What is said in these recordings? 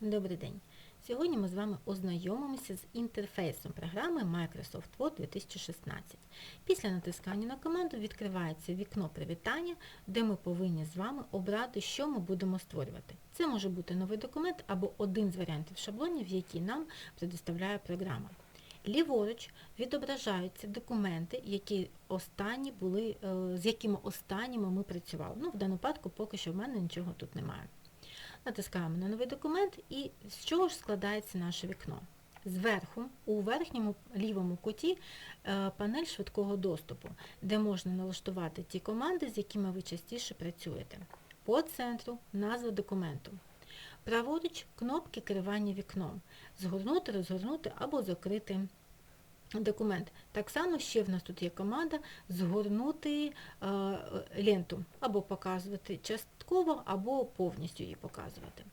Добрий день! Сьогодні ми з вами ознайомимося з інтерфейсом програми Microsoft Word 2016. Після натискання на команду відкривається вікно привітання, де ми повинні з вами обрати, що ми будемо створювати. Це може бути новий документ або один з варіантів шаблонів, які нам предоставляє програма. Ліворуч відображаються документи, які останні були, е, з якими останніми ми працювали. Ну, в даному випадку поки що в мене нічого тут немає. Натискаємо на новий документ і з чого ж складається наше вікно. Зверху, у верхньому лівому куті е, панель швидкого доступу, де можна налаштувати ті команди, з якими ви частіше працюєте. По центру назва документу. Праворуч кнопки керування вікном. Згорнути, розгорнути або закрити документ. Так само ще в нас тут є команда згорнути е, ленту, або показувати частково, або повністю її показувати.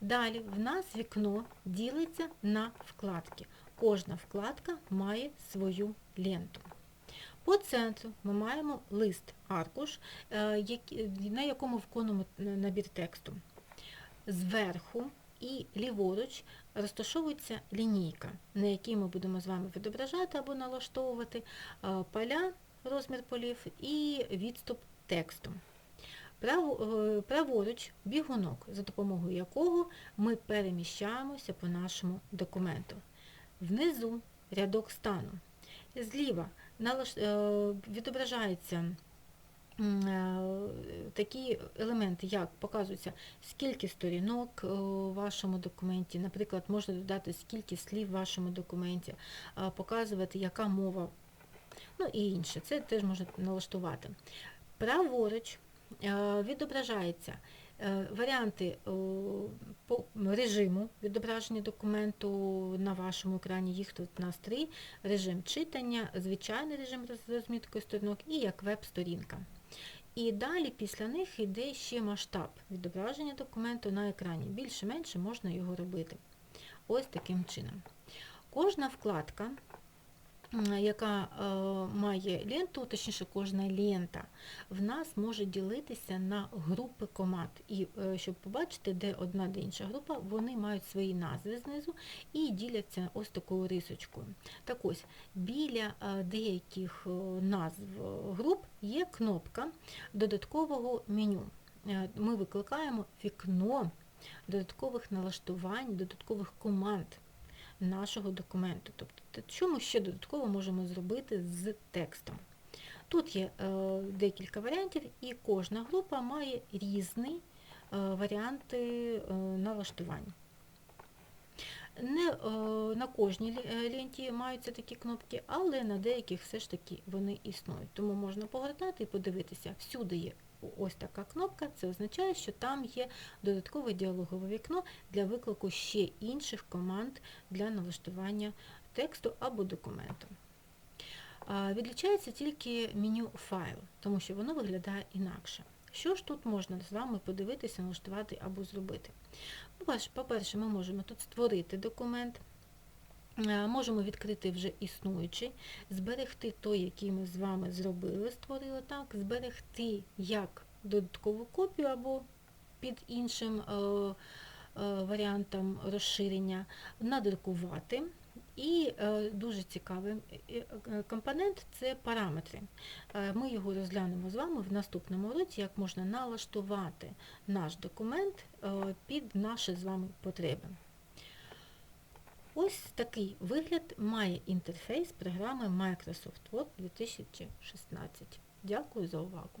Далі в нас вікно ділиться на вкладки. Кожна вкладка має свою ленту. По центру ми маємо лист аркуш, е, на якому виконуємо набір тексту. Зверху і ліворуч розташовується лінійка, на якій ми будемо з вами відображати або налаштовувати е, поля, розмір полів і відступ тексту. Е, Праворуч бігунок, за допомогою якого ми переміщаємося по нашому документу. Внизу рядок стану. Зліва е, відображається такі елементи, як показується, скільки сторінок е, у вашому документі, наприклад, можна додати скільки слів в вашому документі, е, показувати, яка мова, ну і інше. Це теж можна налаштувати. Праворуч е, відображається е, варіанти е, режиму відображення документу на вашому екрані, їх тут у нас три. Режим читання, звичайний режим з розміткою сторінок і як веб-сторінка. І далі після них йде ще масштаб відображення документу на екрані. Більше-менше можна його робити. Ось таким чином. Кожна вкладка, яка е, має ленту, точніше кожна лента, в нас може ділитися на групи команд. І е, щоб побачити, де одна, де інша група, вони мають свої назви знизу і діляться ось такою рисочкою. Так ось, біля е, деяких назв груп є кнопка додаткового меню. Ми викликаємо вікно додаткових налаштувань, додаткових команд нашого документу. Тобто, що ми ще додатково можемо зробити з текстом. Тут є е, декілька варіантів, і кожна група має різні е, варіанти е, налаштувань. Не на кожній ленті маються такі кнопки, але на деяких все ж таки вони існують. Тому можна погортати і подивитися, всюди є ось така кнопка, це означає, що там є додаткове діалогове вікно для виклику ще інших команд для налаштування тексту або документу. Відлічається тільки меню файл, тому що воно виглядає інакше. Що ж тут можна з вами подивитися, налаштувати або зробити? По-перше, По-перше, ми можемо тут створити документ, можемо відкрити вже існуючий, зберегти той, який ми з вами зробили, створили так, зберегти як додаткову копію або під іншим е, е, варіантом розширення, надрукувати. І е, дуже цікавий е, е, компонент це параметри. Е, Ми його розглянемо з вами в наступному уроці, як можна налаштувати наш документ е, під наші з вами потреби. Ось такий вигляд має інтерфейс програми Microsoft Word 2016. Дякую за увагу.